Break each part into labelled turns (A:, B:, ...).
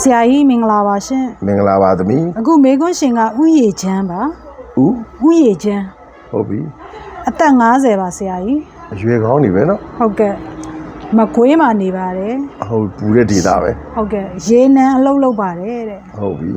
A: ဆရာကြီးမင်္ဂလာပါရှင်
B: မင်္ဂလာပါသမီး
A: အခုမေကွန်းရှင်ကဥယေချမ်းပါ
B: ဦး
A: ဥယေချမ်း
B: ဟုတ်ပြီ
A: အသက်50ပါဆရာကြီး
B: အရွယ်ကောင်းနေပဲနော်
A: ဟုတ်ကဲ့မကွေးမှာနေပါတယ်
B: ဟုတ်ပူတဲ့ဒေတာပဲ
A: ဟုတ်ကဲ့ရေနံအလုပ်လုပ်ပါတယ်တဲ့
B: ဟုတ်ပြီ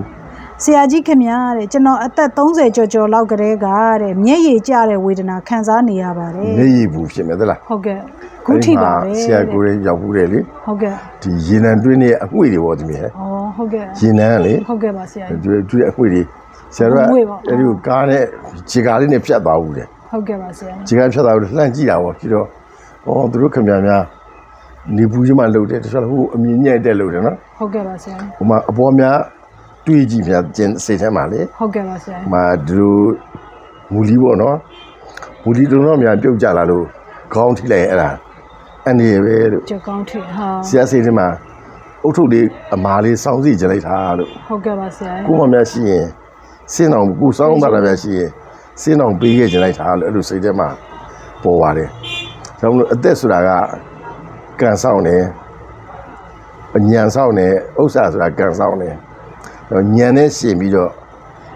A: ဆရာကြီးခင်ဗျားတဲ့ကျွန်တော်အသက်30ကျော်ကျော်လောက်ကတည်းကတဲ့မျက်ရည်ကျတဲ့ဝေဒနာခံစားနေရပါတယ်
B: နေရည်ဘူးဖြစ်မယ်သလား
A: ဟုတ်ကဲ့ ခုထိပါပဲ
B: ဆရာကိုယ်ရေးရောက်ဘူးတယ်လေ
A: ဟုတ်ကဲ့
B: ဒီရေနံတွင်းနေအငွေ့တွေပေါ့သမီးဟဲ့
A: ဩဟုတ်ကဲ့
B: ရေနံကလေ
A: ဟုတ်ကဲ့ပါဆရာကြီး
B: ဒီဒီအငွေ့တွေဆရာတို့
A: အငွေ့ပေါ့
B: ကအဲ့ဒီကိုကားနဲ့ခြေကားလေးနဲ့ဖြတ်သွားဘူးတယ်
A: ဟုတ်ကဲ့ပါဆရာကြီး
B: ခြေကားဖြတ်သွားဘူးလှမ်းကြည့်တာပေါ့ပြီးတော့ဩသူတို့ခင်ဗျားများနေဘူးချင်းမှလှုပ်တယ်တခြားဟိုအမြင်ညက်တဲ့လှုပ်တယ်နော်
A: ဟုတ်ကဲ့ပါဆရာကြီး
B: ဟိုမှာအပေါ်များတွေးကြည့်များကျင်စိတ်ထဲမှာလေ
A: ဟုတ်ကဲ့ပါဆရာကြီး
B: မာဒီလိုမူလီပေါ့နော်မူလီတုံတော့များပြုတ်ကြလာလို့ခေါင်းထိလိုက်ရင်အဲ့ဒါ အနေပဲလို့
A: ကြောက်ကောင်းထိဟာ
B: ဆရာစိတ်ထဲမှာအုတ်ထုပ်လေးအမားလေးစောင်းစီကြလိုက်တာလို့
A: ဟုတ်ကဲ့ပါဆရာကြီး
B: ကိုမများရှိရင်စင်းအောင်ကိုစောင်းတာများရှိရင်စင်းအောင်ပေးခဲ့ကြလိုက်တာလို့အဲ့လိုစိတ်ထဲမှာပေါ်ပါတယ်။ဒါမှမဟုတ်အသက်ဆိုတာကကံဆောင်တယ်အညံဆောင်တယ်ဥစ္စာဆိုတာကံဆောင်တယ်။တော့ညံနဲ့ရှင်ပြီးတော့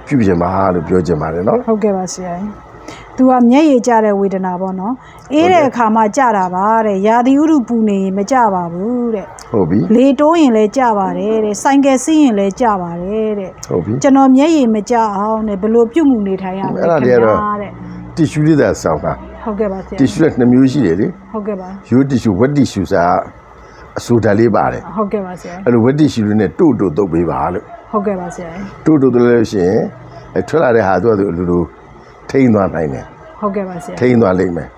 B: ပြုပြင်ပါလို့ပြောချင်ပါတယ်နော်
A: ဟုတ်ကဲ့ပါဆရာကြီး သူကမျက်ရည်ကျတဲ့ဝေဒနာပေါ့နော်အေးတဲ့အခါမှကြတာပါတဲ့ရာသီဥတုပူနေရင်မကြပါဘူးတဲ့
B: ဟုတ်ပြီ
A: လေတိုးရင်လည်းကြပါတယ်တဲ့စိုင်ကယ်စီးရင်လည်းကြပါတယ်တဲ့
B: ဟုတ်ပြီ
A: ကျွန်တော်မျက်ရည်မကြအောင်တဲ့ဘယ်လိုပြုတ်မှုနေထိုင်ရမလဲ
B: အဲ့ဒါတွေကတော့
A: တဲ့
B: တီရှူလေးသာဆောင်းတာ
A: ဟုတ်ကဲ့ပါဆရာ
B: တီရှူလည်းနှစ်မျိုးရှိတယ်လေ
A: ဟုတ်ကဲ့ပါ
B: ရိုးတီရှူဝက်တီရှူစာအဆူဓာတ်လေးပါတယ်
A: ဟုတ်ကဲ့ပါဆရာ
B: အဲ့လိုဝက်တီရှူလေးနဲ့တို့တို့တုပ်ပေးပါလို့
A: ဟုတ်ကဲ့ပါဆရာ
B: တို့တို့တို့လို့ရှိရင်အဲထွက်လာတဲ့ဟာသူကသူအလိုလို ထိမ့်သွားနိုင်တယ်
A: ဟုတ်ကဲ့ပါဆရာ
B: ထိမ့်သွားလိမ့်မယ်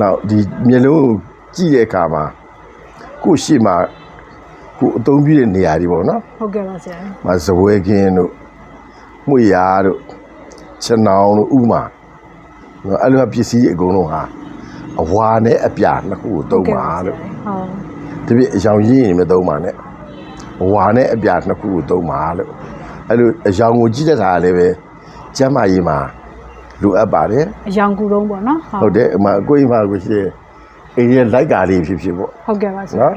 B: နောက်ဒီမျက်လုံးကိုကြည့်တဲ့အခါမှာကိုယ့်ရှေ့မှာကိုယ်အသုံးပြုတဲ့နေရာတွေပေါ့နော်
A: ဟုတ်ကဲ့ပါဆရာ
B: မဇဝဲကင်းတို့မှုရတို့ခြံနောင်တို့ဥမာနော်အဲ့လိုပစ္စည်းအကုန်လုံးဟာအဝါနဲ့အပြာနှစ်ခုကိုသုံးပါလို့
A: ဟုတ်
B: ဒီပြအယောင်ရင်းရင်မသုံးပါနဲ့အဝါနဲ့အပြာနှစ်ခုကိုသုံးပါလို့အဲ့လိုအယောင်ကိုကြည့်တတ်တာလည်းပဲကျမ်းမာရေးမှာ လိုအပ်ပါတယ်
A: အယောင်ကူတော့ပေါ့နော်
B: ဟုတ်တယ်အမအကိုအိမ်မှာကိုရှိတယ်အိမ်ရဲ့လိုက်ကာလေးဖြစ်ဖြစ်ပေါ့
A: ဟုတ်ကဲ့ပါဆရာ
B: နော်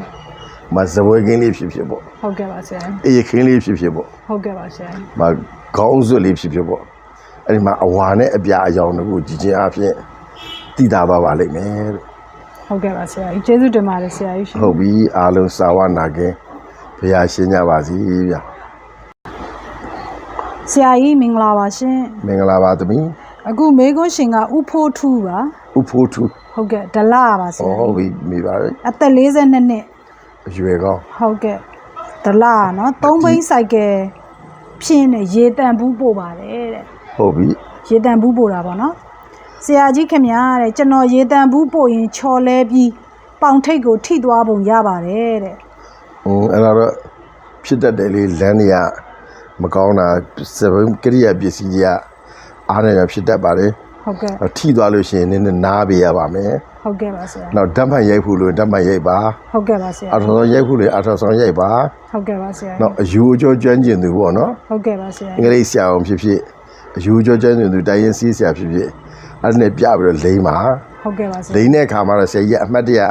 B: မဇဝဲကင်းလေးဖြစ်ဖြစ်ပေါ့
A: ဟုတ်ကဲ့ပါဆရာ
B: အေးခင်းလေးဖြစ်ဖြစ်ပေါ့
A: ဟုတ်ကဲ့ပါဆရာ
B: မခေါင်းစွပ်လေးဖြစ်ဖြစ်ပေါ့အဲ့ဒီမှာအဝါနဲ့အပြာအယောင်တို့ကိုကြည်ချင်းအဖြစ်တည်တာပါပါလိမ့်မယ်လို့
A: ဟုတ်ကဲ့ပါဆရာကြီးကျေးဇူးတင်ပါတယ်ဆရာကြီးရှင်
B: ဟုတ်ပြီအားလုံးစာဝနာကင်းဘုရားရှင်းကြပါစီဗျာ
A: ဆရာကြီးမင်္ဂလာပါရှင်
B: မင်္ဂလာပါသမီး
A: အခုမေကွန်းရှင်ကဥဖိုးထူးပါ
B: ဥဖိုးထူ
A: ဟုတ်ကဲ့ဒလပါဆ
B: ဟော
A: ရာ
B: ဟုတ်
A: ကြီး
B: ပြီမိပါပဲ
A: အသက်42နှစ်
B: အရွယ်ကောင်း
A: ဟုတ်ကဲ့ဒလနော်သုံးဘိန်းစိုက်ကယ်ဖြင်းနဲ့ရေတန်ဘူးပို့ပါတယ်တဲ့
B: ဟုတ်ပြီ
A: ရေတန်ဘူးပို့တာပေါ့နော်ဆရာကြီးခင်ဗျာတဲ့ကျွန်တော်ရေတန်ဘူးပို့ရင်ချော်လဲပြီးပေါင်ထိတ်ကိုထိသွားပုံရပါတယ်တဲ့
B: ဟွန်းအဲ့ဒါတော့ဖြစ်တတ်တယ်လေလမ်းတွေကမကောင်းတာစပင်းကရိယာပစ္စည်းတွေက အားနေရဖြစ်တတ်ပါတယ်
A: ဟုတ်ကဲ့
B: အဲ့ထိသွားလို့ရှိရင်နည်းနည်းနားပေးရပါမယ်
A: ဟုတ်ကဲ့ပါဆရာ
B: နောက်ဓာတ်မှန်ရိုက်ဖို့လို့ဓာတ်မှန်ရိုက်ပါ
A: ဟုတ်ကဲ့ပါဆရာ
B: အထောက်ဆောင်ရိုက်ဖို့လို့အထောက်ဆောင်ရိုက်ပါ
A: ဟုတ်ကဲ့ပါဆရာ
B: နောက်အယူအကျော်ကျွမ်းကျင်သူပေါ့နော်
A: ဟုတ်ကဲ့ပါဆရာ
B: အင်္ဂလိပ်ဆရာအောင်ဖြစ်ဖြစ်အယူအကျော်ကျွမ်းကျင်သူတိုင်းရင်းစီးဆရာဖြစ်ဖြစ်အဲ့ဒါနဲ့ပြပြီးတော့လိမ့်ပါ
A: ဟုတ်ကဲ့ပါဆရာ
B: လိမ့်တဲ့အခါမှာတော့ဆရာကြီးကအမှတ်တရ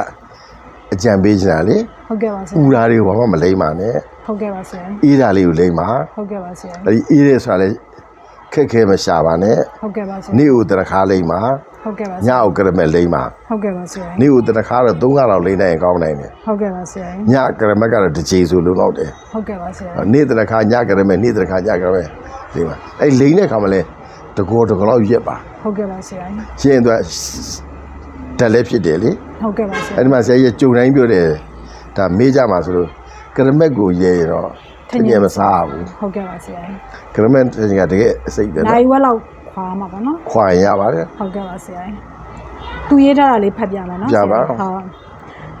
B: အကြံပေးချင်တာလေ
A: ဟုတ်ကဲ့ပါဆရာ
B: ပူဓာတွေကိုဘာမှမလိမ့်ပါနဲ့
A: ဟုတ်ကဲ့ပါဆရာ
B: အေးဓာလေးကိုလိမ့်ပါ
A: ဟုတ်ကဲ့ပါဆရာ
B: အဲ့ဒီအေးရဲဆိုတာလေ ခက်ခဲမရှာပါနဲ့
A: ဟုတ်ကဲ့ပါဆရာ
B: နေ့ကိုတရခါလိမ့်ပါ
A: ဟုတ်ကဲ့ပါဆ
B: ည
A: ရာ
B: ကိုကရမက်လိမ့်ပါ
A: ဟုတ်ကဲ့ပါဆရာ
B: နေ့ကိုတရခါတော့၃ခါတော့လိမ့်နိုင်ရင်ကောင်းနိုင်တယ်
A: ဟုတ်ကဲ့ပါဆရာ
B: ညကရမက်ကတော့တစ်ချိန်ဆိုလုံးတော့တယ်
A: ဟုတ်ကဲ့ပါဆရာ
B: နေ့တရခါညကရမက်နေ့တရခါညကရမက်လိမ့်ပါအဲ့လိမ့်တဲ့ခါမှာလဲတကောတကောလောက်ရက်ပါ
A: ဟုတ်ကဲ့ပါဆရာ
B: ရှင်းသွားတက်လည်းဖြစ်တယ်လေ
A: ဟုတ်ကဲ့ပါဆရာ
B: အဲ့ဒီမှာဆရာကြီးကြုံတိုင်းပြောတယ်ဒါမေးကြမှာဆိုလို့ကရမက်ကိုရဲရင်တော့ ထင်ရမစားဘူး
A: ဟုတ်ကဲ့ပါဆရာ
B: ကရမက်တင်ကတကယ်အစိတ်ပဲ
A: နိုင်
B: နော်
A: ဝက်လောက်ခွာမှာပေါ့နော်
B: ခွာရင်ရပါတယ်
A: ဟုတ်ကဲ့ပါဆရာသူရေးထားတာလေးဖတ်ပြမယ်နော်
B: ပြပါ
A: ဟုတ်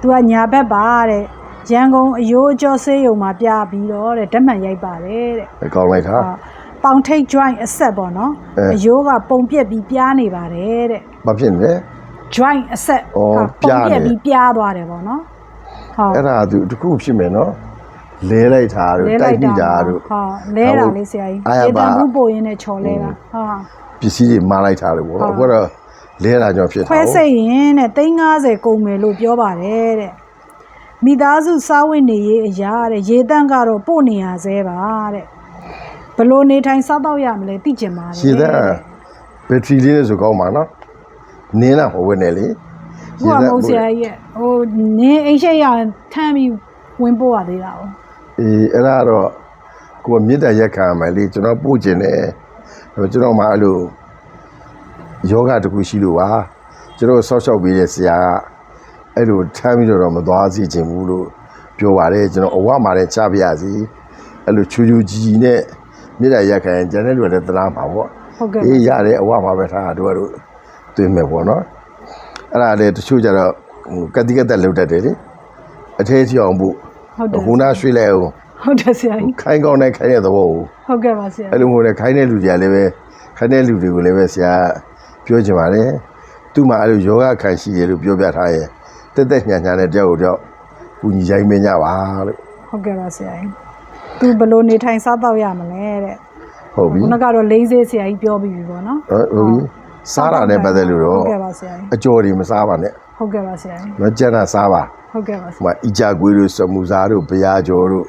A: သူကညာဘက်ပါတဲ့ရန်ကုန်အယိုးအကျော်ဆေးရုံမှာပြပြီးတော့တဲ့ဓာတ်မှန်ရိုက်ပါတယ်တဲ့
B: အကောင်းလိုက်တာ
A: ဟုတ်ပေါင်ထိတ် joint အဆက်ပေါ့နော်
B: အဲ
A: အယိုးကပုံပြက်ပြီးပြားနေပါတယ်တဲ့
B: ဘာဖြစ်နေလဲ
A: joint အဆက်
B: ဩ
A: က
B: ပြား
A: ပုံ
B: နေ
A: ပြက်ပြီးပြားသွားတယ်ပေါ့နော်ဟုတ်
B: အဲ့ဒါသူတစ်ခုဖြစ်မယ်နော် လဲလိုက်တာတို့
A: လဲ
B: တိုက်မိတာတို့
A: ဟုတ်လဲတာလေးဆရာကြီး
B: အားရ
A: ရေ
B: ပါ
A: တံမှုပို့ရင်းနဲ့ချော်လဲတာဟုတ်
B: ပစ္စည်းတွေမာလိုက်တာတို့ပေါ့နော်
A: ဟု
B: အခု
A: တ်
B: တော့လဲတာကြောင့်ဖြစ်တာ
A: ခွဲစိတ်ရင်တဲ့350ကုန်မယ်လို့ပြောပါတယ်တဲ့မိသားစုစားဝတ်နေရေးအရာတဲ့ရေတန့်ကတော့ပို့နေရသေးပါတဲ့ဘလို့နေထိုင်စားတော့ရမလဲသိကျင်ပါတယ်
B: ရှည်တဲ့ဘက်ထရီလေးနဲ့ဆိုကောင်းပါနော်နင်းလာဟိုဝက်နေလေ
A: ခုကမဟုတ်ဆရာကြီးရဲ့ဟိုနင်းအိမ်ရှိရထမ်းပြီးဝင်ပို့ရသေးတာ哦
B: အေးအဲ့ဒါတော့ကိုယ်မြစ်တရက်ခံမယ်လေကျွန်တော်ပို့ကျင်တယ်ဟိုကျွန်တော်မှအဲ့လိုယောဂတစ်ခုရှိလို့ပါကျွန်တော်ဆောက်ရှောက်ပေးတဲ့ဆရာကအဲ့လိုထမ်းပြီးတော့မသွားစီချင်ဘူးလို့ပြောပါတယ်ကျွန်တော်အဝမှာလည်းချပြရစီအဲ့လိုချူချူကြီးကြီးနဲ့မြစ်တရက်ခံရင်ကျန်တဲ့လူတွေလည်းသလားမှာပေါ့
A: ဟုတ်ကဲ့
B: အေးရတယ်အဝမှာပဲထားတာတို့ကတော့တွင်မယ်ပေါ့နော်အဲ့ဒါလေတချို့ကြတော့ဟိုကတိကတက်လောက်တတ်တယ်လေအထဲချအောင်ဖို့
A: ဟုတ်တယ်
B: ဟိုနာရွှေ့လိုက်အောင်
A: ဟုတ်တယ်ဆရာကြီး
B: ခိုင်းကောင်းတဲ့ခိုင်းတဲ့သဘောကို
A: ဟုတ်ကဲ့ပါဆရာ
B: အဲ့လိုမျိုးနဲ့ခိုင်းတဲ့လူတွေကလည်းပဲခိုင်းတဲ့လူတွေကိုလည်းပဲဆရာပြောချင်ပါတယ်သူ့မှာအဲ့လိုယောဂခံရှိတယ်လို့ပြောပြထားရင်တက်တက်ညာညာနဲ့တယောက်ကိုတယောက်ကူညီချိုင်းမင်းကြပါလို့
A: ဟုတ်ကဲ့ပါဆရာကြီးသူဘလို့နေထိုင်စားတော့ရမလဲတဲ့
B: ဟုတ်ပြီ
A: ခုနကတော့လိမ့်စေးဆရာကြီးပြောပြီးပြီပေါ့နော်
B: ဟုတ်ပြီစားတာနဲ့ပတ်သက်လို့တော့
A: ဟုတ်ကဲ့ပါဆရာကြီး
B: အကျော်တွေမစားပါနဲ့
A: ဟုတ်ကဲ့ပါဆရာကြီး
B: မကြက်တာစားပါ
A: ဟုတ်ကဲ့ပါဆရာ
B: ဟိုမှာအီကြကွေးတို့စမူစားတို့ဘရာကျော်တို့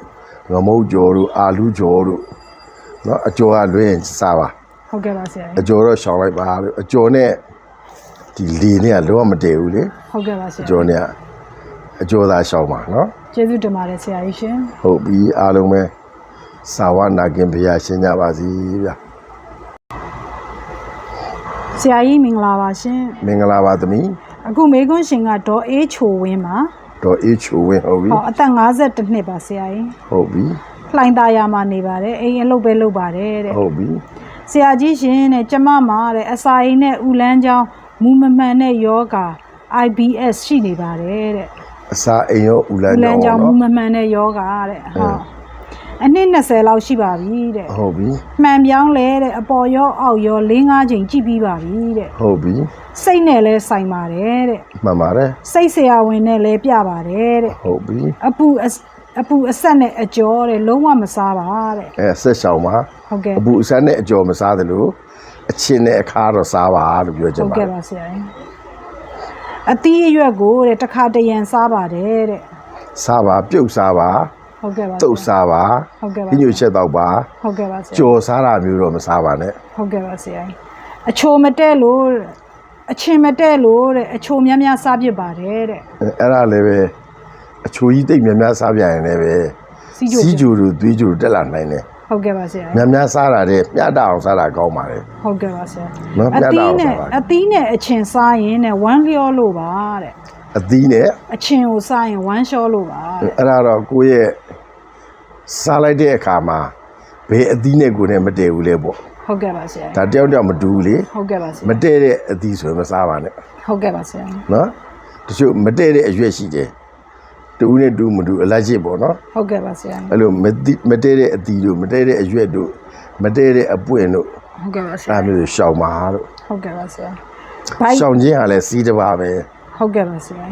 B: ငမုတ်ကျော်တို့အာလူကျော်တို့နော်အကျော်ကလွှင့်စားပါ
A: ဟုတ်ကဲ့ပါဆရာ
B: အ
A: ကျော်
B: တော့ရှောင်လိုက်ပါလို့အကျော်နဲ့ဒီလေနဲ့ကလောမတည်ဘူးလေ
A: ဟုတ်ကဲ့ပါဆရာအ
B: ကျော်နဲ့ကအကျော်သာရှောင်ပါနော်
A: ကျေးဇူးတင်ပါတယ်ဆရာကြီးရှင်
B: ဟုတ်ပြီအားလုံးပဲစာဝနာခင်ဘုရားရှင်းကြပါစီဗျာ
A: ဆရာကြီးမင်္ဂလာပါရှင်
B: မင်္ဂလာပါသမီး
A: အခုမေခွန်းရှင်ကဒေါ်အေးချိုဝင်းပါ
B: တော်အေးချိုဝင်းဟုတ်ပြီ
A: ဟောအသက်52နှစ်ပါဆရာကြီး
B: ဟုတ်ပြီ
A: လှိုင်သားရမှာနေပါတယ်အိမ်အလုပ်ပဲလုပ်ပါတယ်တဲ့
B: ဟုတ်ပြီ
A: ဆရာကြီးရှင်တဲ့ကျမမှာတဲ့အစာအိမ်နဲ့ဥလန်းချောင်းမူမမှန်တဲ့ယောဂါ IBS ရှိနေပါတယ်တဲ့
B: အစာအိမ်ရောဦးလ
A: ဥ
B: န်း
A: လန်းချော
B: ကြော
A: င်း
B: င်း
A: မူ
B: နော်
A: မမှန်တဲ့ယောဂါတဲ့ဟုတ်အနှစ်20လောက်ရှိပါပြီတဲ့
B: ဟုတ်ပြီ
A: မှန်ပြောင်းလဲတဲ့အပေါ်ရောအောက်ရော၄၅ချိန်ကြည့်ပြီးပါပြီတဲ့
B: ဟုတ်ပြီ
A: စိတ်နဲ့လဲဆိုင်ပါတယ်တဲ့
B: မှန်ပါတယ်
A: စိတ်ဆရာဝန်နဲ့လဲပြပါတယ်တဲ့
B: ဟုတ်ပြီ
A: အပူအစအပူအဆက်နဲ့အကျော်တဲ့လုံးဝမစားပါတဲ့
B: အဲဆက်ရှောင်ပါ
A: ဟုတ်ကဲ့
B: အပူအစမ်းနဲ့အကျော်မစားသလိုအချင်းနဲ့အခါတော့စားပါလို့ပြောချင်
A: ဟုတ်
B: ပါ
A: ကဲ့ပါဆရာကြီးအသီးအရွက်ကိုတဲ့တစ်ခါတရံစားပါတယ်တဲ့
B: စားပါပြုတ်စားပါ
A: ဟုတ်ကဲ့ပါ
B: တုတ်စားပါ
A: ဟုတ်ကဲ့ပါ
B: ညွှန်ချက်တော့ပါ
A: ဟုတ်ကဲ့ပါဆရာ
B: ကြော်စားတာမျိုးတော့မစားပါနဲ့
A: ဟုတ်ကဲ့ပါဆရာကြီးအချိုမတဲ့လို့တဲ့ အချင်းမတဲ့လို့တဲ့အချိုများများစားပြစ်ပါတယ်တဲ့
B: အဲအဲ့ဒါလည်းပဲအချိုကြီးတိတ်များများစားပြရင်လည်းပဲ
A: စီးကြို
B: စီးကြိုတို့သွေးကြိုတို့တက်လာနိုင်တယ်
A: ဟုတ်ကဲ့ပါဆရာ
B: များများစားတာတဲ့မျှတအောင်စားတာကောင်းပါတယ်
A: ဟုတ်ကဲ့ပါဆရာ
B: နော်
A: အ
B: ပြတ်
A: သီး
B: တာအောင်
A: နဲ့
B: စားပါ
A: အသီးနဲ့အချင်းစားရင်တဲ့ဝမ်းလျောလို့ပါတဲ့
B: အသီးနဲ့
A: အချင်းကိုစားရင်ဝမ်းလျှောလို့ပါတဲ့
B: အဲ့ဒါတော့ကိုယ့်ရဲ့စားလိုက်တဲ့အခါမှာ ဘယ်အသီးနဲ့ကိုယ်နဲ့မတည့်ဘူးလေပေါ့
A: ဟုတ်ကဲ့ပါဆရာ
B: ဒါတယောက်တယောက်မတူဘူးလေ
A: ဟုတ်ကဲ့ပါဆရာ
B: မတည့်တဲ့အသီးဆိုရင်မစားပါနဲ့
A: ဟုတ်ကဲ့ပါဆရာ
B: နော်တချို့မတည့်တဲ့အရွက်ရှိတယ်တူနဲ့တူမတူအလက်ချစ်ပေါ့နော်
A: ဟုတ်ကဲ့ပါဆရာ
B: အဲ့လိုမတိမတည့်တဲ့အသီးတို့မတည့်တဲ့အရွက်တို့မတည့်တဲ့အပွင့်တို့
A: ဟုတ်ကဲ့ပါဆ
B: အဲ့
A: ရာ
B: ဒါမျိုးရှောင်ပါတို့
A: ဟုတ်ကဲ့ပါဆရာဘိုက်
B: ရှောင်ခြင်းဟာလည်းစီးတစ်ပါးပဲ
A: ဟုတ်ကဲ့ပါဆရာ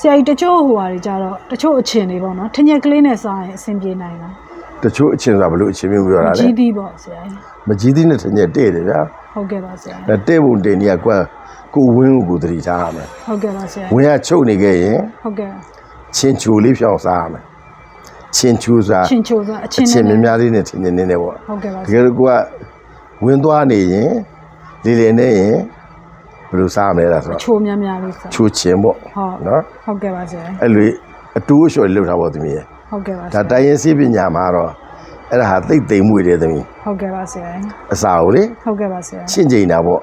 A: ဆရာကြီးတချို့ဟိုဟာတွေကြတော့တချို့အချင်းတွေပေါ့နော်ထညက်ကလေးနဲ့စားရင်အဆင်ပြေနိုင်လား
B: တချို့အချင်းဆိုတာဘလို့အချင်းမျိုးပြောတာလဲ
A: ကြီးသည်ပေါ့ဆရာကြီး
B: မကြီးသေးနဲ့တညက်တဲ့တယ်ဗျာ
A: ဟုတ်ကဲ့ပါဆရာ
B: အဲတဲ့ပုံတင်နေရကွာကိုဝင်းကိုကိုသတိထားရမယ်
A: ဟုတ်ကဲ့ပါဆရာ
B: ဝင်းကချုပ်နေခဲ့ရင်
A: ဟုတ်ကဲ့
B: ချင်းချူလေးဖြောင်းစားရမယ်ချင်းချူစား
A: ချင်းချိုစားအ
B: အ
A: ချင်း
B: ချင်း
A: နဲ့
B: များများလေးနဲ့ထင်းနေနေနေပေါ့
A: ဟုတ်ကဲ့ပါ
B: တကယ်လို့ကိုကဝင်းသွားနေရင်လေလေနေရင်ဘယ်လိုစားမလဲလားဆိုတော့
A: ချိုများများလေးစား
B: ချူချင်းပေါ့
A: ဟုတ်
B: နော်
A: ဟုတ်ကဲ့ပါဆရာ
B: အဲ့လိုအတိုးအလျှော်လေးလုပ်ထားပေါ့သမီးရဲ့
A: ဟုတ်ကဲ့ပါဆ
B: ဒါ
A: ရာ
B: တိုင်းရင်စီးပညာမှာတော့အဲ့ဒါဟာသိပ်သိမ်မွေတယ်သမီး
A: ဟုတ်ကဲ့ပါဆရာ
B: အစာကိုလေ
A: ဟုတ်ကဲ့ပါဆရာ
B: ချင့်ချိန်တာပေါ့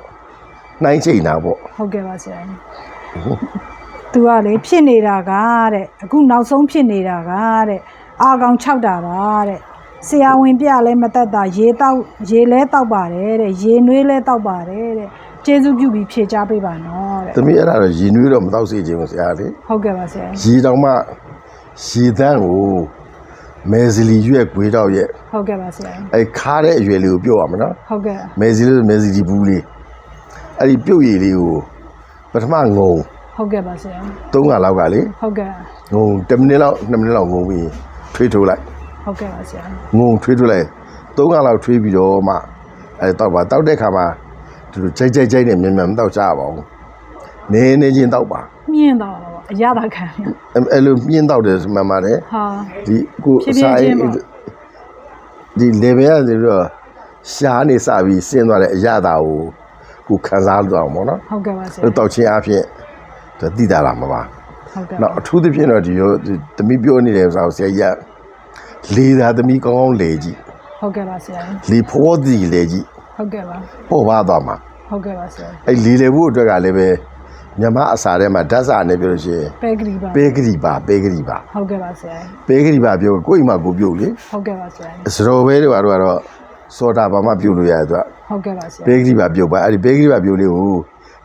B: နှိုင်းချိန်တာပေါ့
A: ဟုတ်ကဲ့ပါဆရာသူကလေဖြစ်နေတာကတဲ့အခုနောက်ဆုံးဖြစ်နေတာကတဲ့အာကောင်6တာပါတဲ့ဆရာဝန်ပြလဲမတက်တာရေတောက်ရေလဲတောက်ပါတယ်တဲ့ရေနွေးလဲတောက်ပါတယ်တဲ့ကျေးဇူးပြုပြီးဖြေချပေးပါနော်တဲ့
B: သမီးအဲ့ဒါတော့ရည်နွေးတော့မတော့စေချင်ဘူးဆရာလေ
A: ဟုတ်ကဲ့ပါဆရာ
B: ရေတောင်မှ ရေတန်းကိုမဲစလီရွက်ဂွေးတော့ရဲ့
A: ဟုတ်ကဲ့ပါဆရာ
B: အဲခါတဲ့အရွယ်လေးကိုပြုတ်ရမှာနော်
A: ဟုတ်ကဲ့
B: မဲစလီဆိုမဲစလီဘူးလေးအဲ့ဒီပြုတ်ရည်လေးကိုပထမငုံ
A: ဟုတ်ကဲ့ပါဆရာ
B: ၃ခါလောက်ကလေ
A: ဟုတ်ကဲ့
B: ငုံ10မိနစ်လောက်2မိနစ်လောက်ငုံပြီးထွေးထိုးလိုက်
A: ဟုတ်ကဲ့ပါဆရာ
B: ငုံထွေးထိုးလိုက်၃ခါလောက်ထွေးပြီးတော့မှအဲတောက်ပါတောက်တဲ့ခါမှာသူတို့ကြိုက်ကြိုက်ကြိုက်နဲ့မြန်မြန်မတောက်ကြပါဘူးနေနေချင်းတောက်ပါ
A: မြင့်တော့ပါ အရသာခံရ
B: အဲ့အဲ့လိုမြင်းတော့တယ်ဆိုမှန်ပါတယ်
A: ဟာ
B: ဒီကို
A: ဖြည်းဖြည်း
B: စာ
A: ချင်း
B: ရေး
A: ပေါ့
B: ဒီ level ကနေပြီးတော့ရှားနေစပြီးဆင်းသွားတဲ့အရာတာကိုကိုခံစားလို့အောင်ပေါ့နော်
A: ဟုတ်ကဲ့ပါဆရာ
B: အဲ့တောက်ချင်းအဖြစ်ဒါတိတာလာမှာပါ
A: ဟုတ်ကဲ့
B: နောက်အထူးသဖြင့်တော့ဒီရောဒီသမီးပြောနေတယ်ဆိုတော့ဆရာကြီးကလေသာသမီးကောင်းကောင်းလေကြည့်
A: ဟုတ်ကဲ့ပါဆရာ
B: လေဖောသည်လေကြည့်
A: ဟုတ်ကဲ့ပါ
B: ပေါ်ပါသွားမှာ
A: ဟုတ်ကဲ့ပါဆရာ
B: အဲ့လေလေဖို့အတွက်ကလည်းပဲ မြမအစာထဲမှာဓာတ်စာနဲ့ပြောလို့ရှိရင်
A: ပဲဂရီပါ
B: ပေဂရီပါပေဂရီပါ
A: ဟုတ်ကဲ့ပါဆရာ
B: ပေဂရီပါပြောကိုယ့်အိမ်မှာကိုပြုတ်လေ
A: ဟုတ်ကဲ့ပါဆရာ
B: စရောဘဲတွေကတော့ကတော့စောတာဘာမှပြုတ်လို့ရတယ်သူက
A: ဟုတ်ကဲ့ပါဆရာ
B: ပေဂရီပါပြုတ်ပါအဲ့ဒီပေဂရီပါပြုတ်လေးကို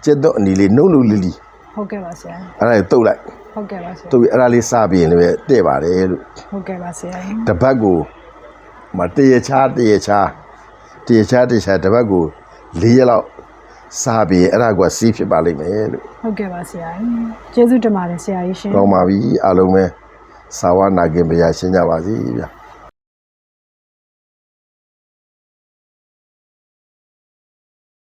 B: ကျက်တော့အနီလေးနှုတ်နှုတ်လေးလေး
A: ဟုတ်ကဲ့ပါဆရာ
B: အဲ့ဒါကိုတုတ်လိုက်
A: ဟုတ်ကဲ့ပါဆရာ
B: တုတ်ပြီးအဲ့ဒါလေးစပြီးရင်လည်းပဲတဲ့ပါတယ်လို့
A: ဟုတ်ကဲ့ပါဆရာ
B: တပတ်ကိုမတရချားတရချားတရချားတရချားတပတ်ကို၄ရက်လောက် စပြီးအဲ့ဒါကစီးဖြစ်ပါလိမ့်မယ်လို့
A: ဟုတ်ကဲ့ပါဆရာကျေးဇူးတင်ပါတယ်ဆရာကြီးရှင်
B: ကောင်းပါပြီအားလုံးပဲစာဝနာခင်ဗျာရှင်းကြပါစီဗျာ